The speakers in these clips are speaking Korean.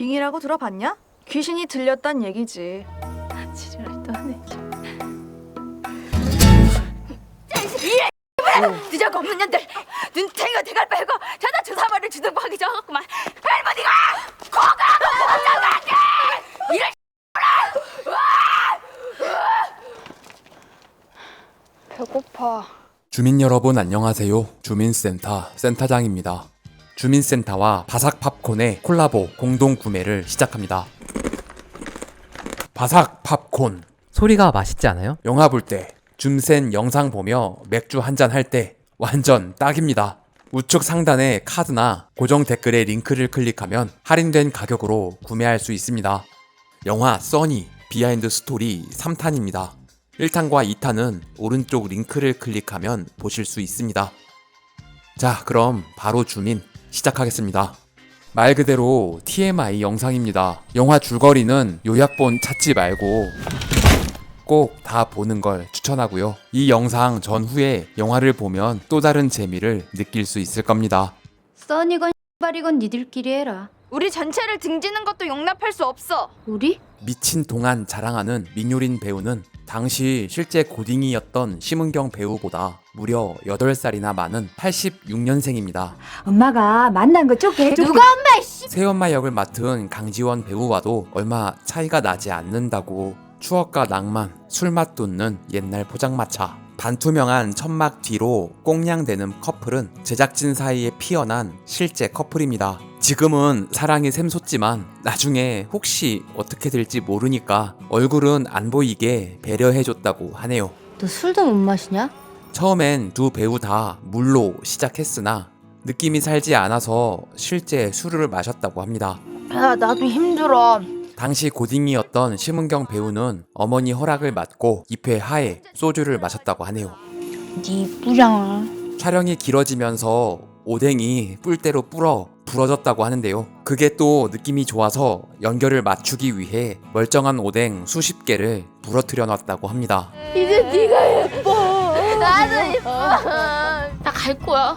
빙이라고 들어봤냐? 귀신이 들렸단 얘기지. 지랄 떠네. 늦어고 없는 년들 눈탱이가 대갈 빨고 자다 주사발을 주둥고 하기 좋았구만 할머니가 고가 고장나게 이런 배고파. 주민 여러분 안녕하세요. 주민센터 센터장입니다. 주민센터와 바삭 팝콘의 콜라보 공동 구매를 시작합니다. 바삭 팝콘 소리가 맛있지 않아요? 영화 볼 때, 줌센 영상 보며 맥주 한 잔 할 때 완전 딱입니다. 우측 상단의 카드나 고정 댓글의 링크를 클릭하면 할인된 가격으로 구매할 수 있습니다. 영화 써니 비하인드 스토리 3탄입니다. 1탄과 2탄은 오른쪽 링크를 클릭하면 보실 수 있습니다. 자, 그럼 바로 주민 시작하겠습니다. 말 그대로 TMI 영상입니다. 영화 줄거리는 요약본 찾지 말고 꼭 다 보는 걸 추천하고요. 이 영상 전후에 영화를 보면 또 다른 재미를 느낄 수 있을 겁니다. 써니건 발이건 니들끼리 해라. 우리 전체를 등지는 것도 용납할 수 없어 우리? 미친 동안 자랑하는 민효린 배우는 당시 실제 고딩이었던 심은경 배우보다 무려 8살이나 많은 86년생입니다. 엄마가 만난 거 쫓게 누가 새엄마 역을 맡은 강지원 배우와도 얼마 차이가 나지 않는다고 추억과 낭만, 술맛 돋는 옛날 포장마차, 반투명한 천막 뒤로 꽁냥대는 커플은 제작진 사이에 피어난 실제 커플입니다. 지금은 사랑이 샘솟지만 나중에 혹시 어떻게 될지 모르니까 얼굴은 안 보이게 배려해줬다고 하네요. 너 술도 못 마시냐? 처음엔 두 배우 다 물로 시작했으나 느낌이 살지 않아서 실제 술을 마셨다고 합니다. 야 나도 힘들어 당시 고딩이었던 심은경 배우는 어머니 허락을 받고 입회 하에 소주를 마셨다고 하네요. 네 뿌량아 촬영이 길어지면서 오뎅이 뿔대로 불어 부러졌다고 하는데요. 그게 또 느낌이 좋아서 연결을 맞추기 위해 멀쩡한 오뎅 수십 개를 부러뜨려 놨다고 합니다. 이제 네가 예뻐 나도 예뻐 나 갈 거야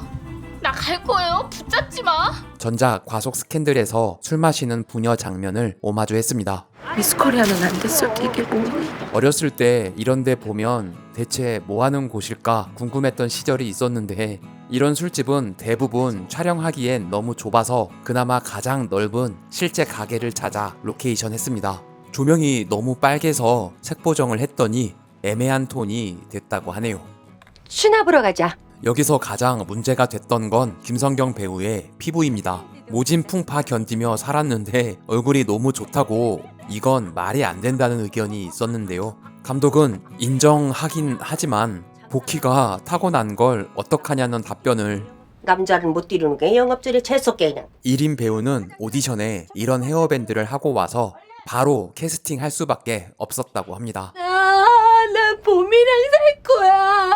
나 갈 거예요 붙잡지 마 전작 과속 스캔들에서 술 마시는 부녀 장면을 오마주했습니다. 미스코리아는 안 됐을 때 이게 뭐니? 어렸을 때 이런 데 보면 대체 뭐 하는 곳일까 궁금했던 시절이 있었는데 이런 술집은 대부분 촬영하기엔 너무 좁아서 그나마 가장 넓은 실제 가게를 찾아 로케이션 했습니다. 조명이 너무 빨개서 색보정을 했더니 애매한 톤이 됐다고 하네요. 보러 가자. 여기서 가장 문제가 됐던 건 김성경 배우의 피부입니다. 모진 풍파 견디며 살았는데 얼굴이 너무 좋다고 이건 말이 안 된다는 의견이 있었는데요. 감독은 인정하긴 하지만 복희가 타고난 걸 어떡하냐는 답변을 남자를 못 뒤르는 게 영업절에 재수없게 그냥 1인 배우는 오디션에 이런 헤어밴드를 하고 와서 바로 캐스팅 할 수밖에 없었다고 합니다. 아 나 봄이랑 살 거야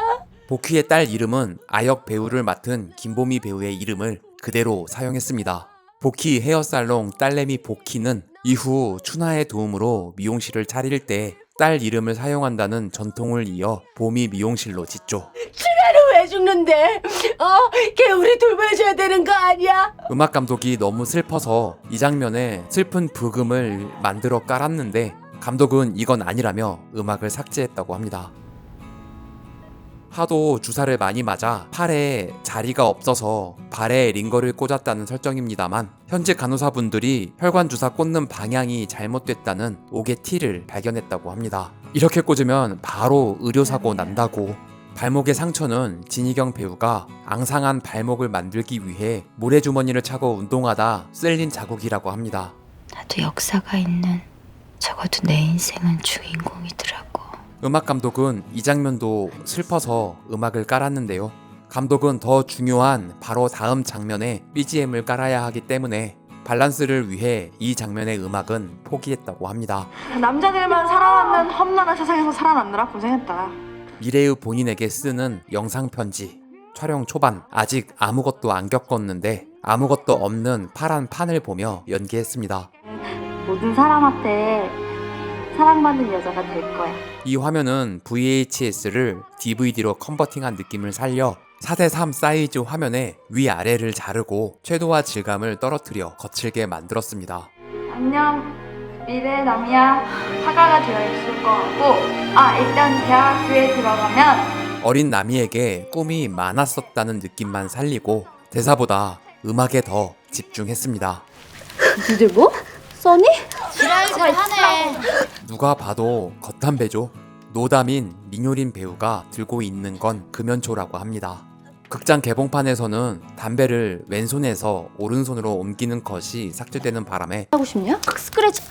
복희의 딸 이름은 아역 배우를 맡은 김보미 배우의 이름을 그대로 사용했습니다. 복희 헤어살롱 딸내미 복희는 이후 춘하의 도움으로 미용실을 차릴 때 딸 이름을 사용한다는 전통을 이어 보미 미용실로 짓죠. 왜 죽는데 어? 걔 우리 돌봐줘야 되는 거 아니야? 음악 감독이 너무 슬퍼서 이 장면에 슬픈 부금을 만들어 깔았는데 감독은 이건 아니라며 음악을 삭제했다고 합니다. 하도 주사를 많이 맞아 팔에 자리가 없어서 발에 링거를 꽂았다는 설정입니다만 현직 간호사분들이 혈관 주사 꽂는 방향이 잘못됐다는 옥의 티를 발견했다고 합니다. 이렇게 꽂으면 바로 의료사고 난다고 발목의 상처는 진희경 배우가 앙상한 발목을 만들기 위해 모래주머니를 차고 운동하다 쓸린 자국이라고 합니다. 나도 역사가 있는 적어도 내 인생은 주인공이더라고. 음악 감독은 이 장면도 슬퍼서 음악을 깔았는데요. 감독은 더 중요한 바로 다음 장면에 BGM을 깔아야 하기 때문에 밸런스를 위해 이 장면의 음악은 포기했다고 합니다. 남자들만 살아남는 험난한 세상에서 살아남느라 고생했다. 미래의 본인에게 쓰는 영상 편지. 촬영 초반 아직 아무것도 안 겪었는데 아무것도 없는 파란 판을 보며 연기했습니다. 모든 사람한테 사랑받는 여자가 될 거야. 이 화면은 VHS를 DVD로 컨버팅한 느낌을 살려 4대3 사이즈 화면에 위아래를 자르고 최도화 질감을 떨어뜨려 거칠게 만들었습니다. 안녕 미래 남이야 사과가 되어 있을 거 같고 아 일단 대학교에 들어가면 어린 나미에게 꿈이 많았었다는 느낌만 살리고 대사보다 음악에 더 집중했습니다. 니들 뭐? 써니? 잘하네. 누가 봐도 겉담배죠. 노담인 민효린 배우가 들고 있는 건 금연초라고 합니다. 극장 개봉판에서는 담배를 왼손에서 오른손으로 옮기는 것이 삭제되는 바람에 하고 싶냐? 스크래치.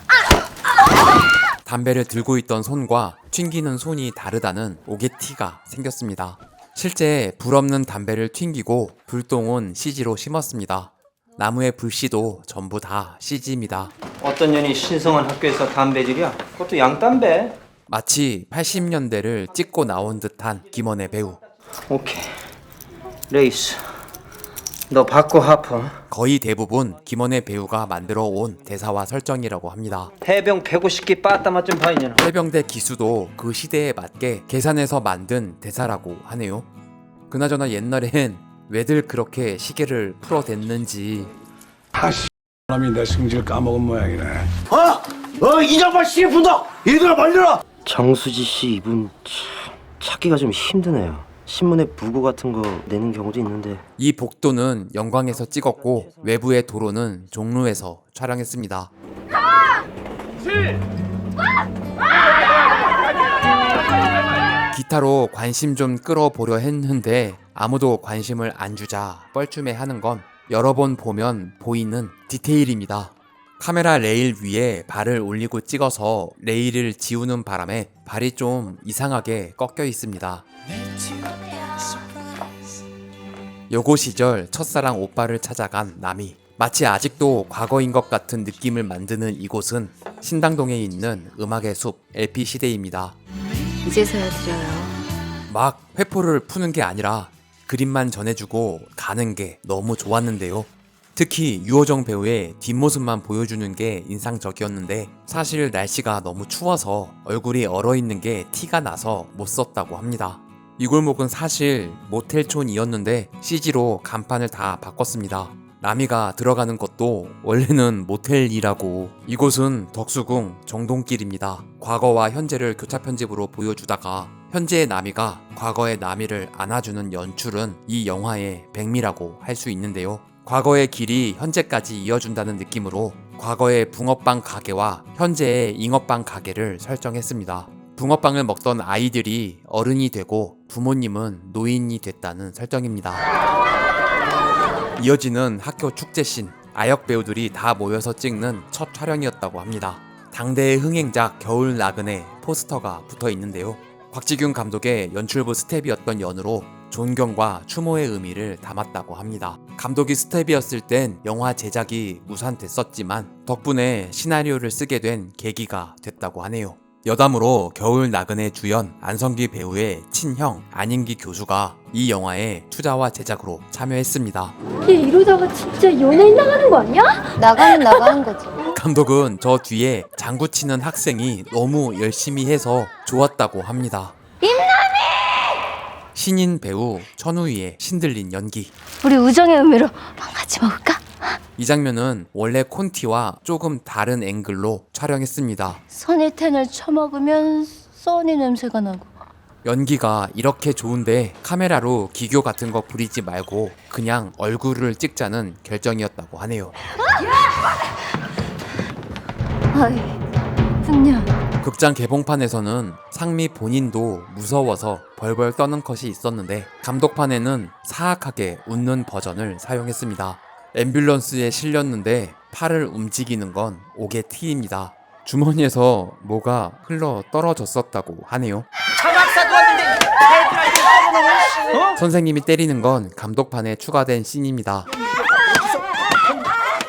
담배를 들고 있던 손과 튕기는 손이 다르다는 오게티가 생겼습니다. 실제 불 없는 담배를 튕기고 불똥은 CG로 심었습니다. 나무의 불씨도 전부 다 CG입니다. 어떤 년이 신성한 학교에서 담배질이야? 그것도 양담배. 마치 80년대를 찍고 나온 듯한 김원의 배우. 오케이. 레이스. 너 받고 하프. 거의 대부분 김원의 배우가 만들어 온 대사와 설정이라고 합니다. 해병 150기 빠따 맛좀 봐이년. 해병대 기수도 그 시대에 맞게 계산해서 만든 대사라고 하네요. 그나저나 옛날엔 왜들 그렇게 시계를 풀어댔는지 사람이 내 승질 까먹은 모양이네. 어, 이장발 씨의 분다! 얘들아, 말려라! 정수지 씨 이분 참 찾기가 좀 힘드네요. 신문에 부고 같은 거 내는 경우도 있는데 이 복도는 영광에서 찍었고 외부의 도로는 종로에서 촬영했습니다. 기타로 관심 좀 끌어보려 했는데 아무도 관심을 안 주자 뻘쭘해 하는 건 여러 번 보면 보이는 디테일입니다. 카메라 레일 위에 발을 올리고 찍어서 레일을 지우는 바람에 발이 좀 이상하게 꺾여 있습니다. 여고 시절 첫사랑 오빠를 찾아간 남이 마치 아직도 과거인 것 같은 느낌을 만드는 이곳은 신당동에 있는 음악의 숲 LP 시대입니다. 이제서야 들어요. 막 회포를 푸는 게 아니라 그림만 전해주고 가는 게 너무 좋았는데요. 특히 유호정 배우의 뒷모습만 보여주는 게 인상적이었는데 사실 날씨가 너무 추워서 얼굴이 얼어 있는 게 티가 나서 못 썼다고 합니다. 이 골목은 사실 모텔촌이었는데 CG로 간판을 다 바꿨습니다. 라미가 들어가는 것도 원래는 모텔이라고 이곳은 덕수궁 정동길입니다. 과거와 현재를 교차 편집으로 보여주다가 현재의 나미가 과거의 나미를 안아주는 연출은 이 영화의 백미라고 할 수 있는데요. 과거의 길이 현재까지 이어준다는 느낌으로 과거의 붕어빵 가게와 현재의 잉어빵 가게를 설정했습니다. 붕어빵을 먹던 아이들이 어른이 되고 부모님은 노인이 됐다는 설정입니다. 이어지는 학교 축제씬 아역 배우들이 다 모여서 찍는 첫 촬영이었다고 합니다. 당대의 흥행작 겨울 나그네 포스터가 붙어 있는데요. 곽지균 감독의 연출부 스텝이었던 연으로 존경과 추모의 의미를 담았다고 합니다. 감독이 스텝이었을 땐 영화 제작이 무산됐었지만 덕분에 시나리오를 쓰게 된 계기가 됐다고 하네요. 여담으로 겨울 나그네 주연 안성기 배우의 친형 안인기 교수가 이 영화의 투자와 제작으로 참여했습니다. 얘 이러다가 진짜 연예인 나가는 거 아니야? 나가는 나가는 거지. 감독은 저 뒤에 장구 치는 학생이 너무 열심히 해서 좋았다고 합니다. 신인 배우 천우희의 신들린 연기. 우리 우정의 의미로 같이 먹을까? 이 장면은 원래 콘티와 조금 다른 앵글로 촬영했습니다. 선일텐을 처먹으면 써니 냄새가 나고. 연기가 이렇게 좋은데 카메라로 기교 같은 거 부리지 말고 그냥 얼굴을 찍자는 결정이었다고 하네요. 아이, 분녀. 극장 개봉판에서는 상미 본인도 무서워서 벌벌 떠는 컷이 있었는데 감독판에는 사악하게 웃는 버전을 사용했습니다. 앰뷸런스에 실렸는데 팔을 움직이는 건 옥의 티입니다. 주머니에서 뭐가 흘러 떨어졌었다고 하네요. 선생님이 때리는 건 감독판에 추가된 씬입니다.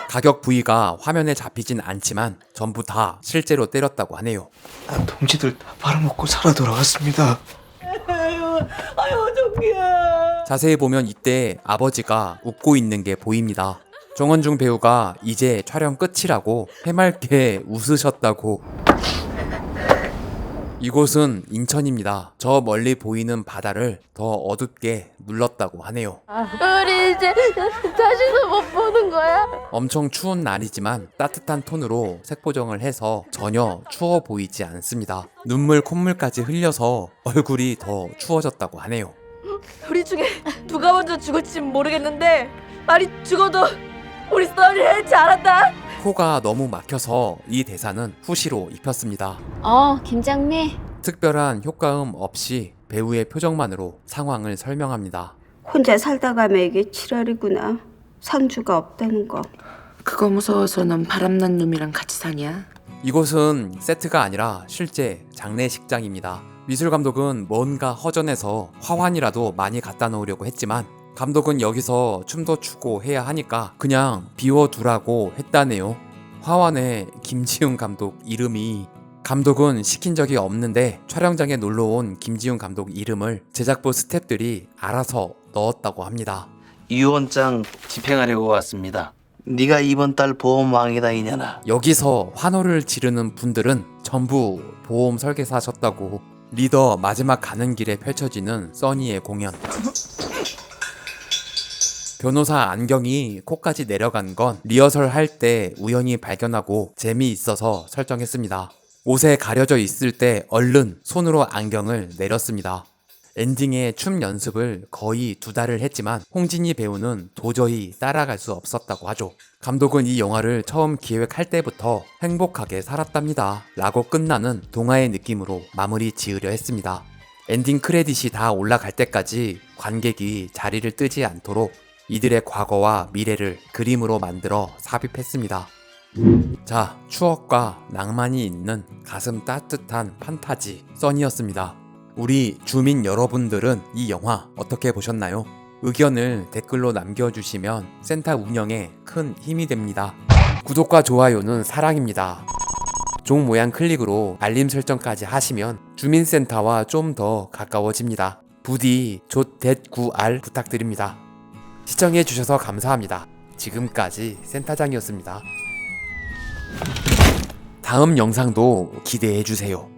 가격 부위가 화면에 잡히진 않지만 전부 다 실제로 때렸다고 하네요. 동지들 다 팔아먹고 살아 돌아왔습니다. 아유, 아유, 어떡해. 자세히 보면 이때 아버지가 웃고 있는 게 보입니다. 정원중 배우가 이제 촬영 끝이라고 해맑게 웃으셨다고 이곳은 인천입니다. 저 멀리 보이는 바다를 더 어둡게 눌렀다고 하네요. 우리 이제 다시도 못 보는 거야? 엄청 추운 날이지만 따뜻한 톤으로 색보정을 해서 전혀 추워 보이지 않습니다. 눈물 콧물까지 흘려서 얼굴이 더 추워졌다고 하네요. 우리 중에 누가 먼저 죽을지 모르겠는데 아니 죽어도 우리 써니를 해지 않았다. 코가 너무 막혀서 이 대사는 후시로 입혔습니다. 어, 김장미. 특별한 효과음 없이 배우의 표정만으로 상황을 설명합니다. 혼자 살다가 매게 칠월이구나. 상주가 없다는 거. 그거 무서워서 넌 바람난 놈이랑 같이 사냐? 이곳은 세트가 아니라 실제 장례식장입니다. 미술 감독은 뭔가 허전해서 화환이라도 많이 갖다 놓으려고 했지만 감독은 여기서 춤도 추고 해야 하니까 그냥 비워두라고 했다네요. 화환에 김지훈 감독 이름이 감독은 시킨 적이 없는데 촬영장에 놀러 온 김지훈 감독 이름을 제작부 스탭들이 알아서 넣었다고 합니다. 유언장 집행하려고 왔습니다. 네가 이번 달 보험왕이다 이년아. 여기서 환호를 지르는 분들은 전부 보험 설계사셨다고 리더 마지막 가는 길에 펼쳐지는 써니의 공연 변호사 안경이 코까지 내려간 건 리허설 할 때 우연히 발견하고 재미있어서 설정했습니다. 옷에 가려져 있을 때 얼른 손으로 안경을 내렸습니다. 엔딩에 춤 연습을 거의 두 달을 했지만 홍진희 배우는 도저히 따라갈 수 없었다고 하죠. 감독은 이 영화를 처음 기획할 때부터 행복하게 살았답니다. 라고 끝나는 동화의 느낌으로 마무리 지으려 했습니다. 엔딩 크레딧이 다 올라갈 때까지 관객이 자리를 뜨지 않도록 이들의 과거와 미래를 그림으로 만들어 삽입했습니다. 자, 추억과 낭만이 있는 가슴 따뜻한 판타지 써니였습니다. 우리 주민 여러분들은 이 영화 어떻게 보셨나요? 의견을 댓글로 남겨주시면 센터 운영에 큰 힘이 됩니다. 구독과 좋아요는 사랑입니다. 종 모양 클릭으로 알림 설정까지 하시면 주민센터와 좀 더 가까워집니다. 부디 조댓구알 부탁드립니다. 시청해주셔서 감사합니다. 지금까지 센터장이었습니다. 다음 영상도 기대해주세요.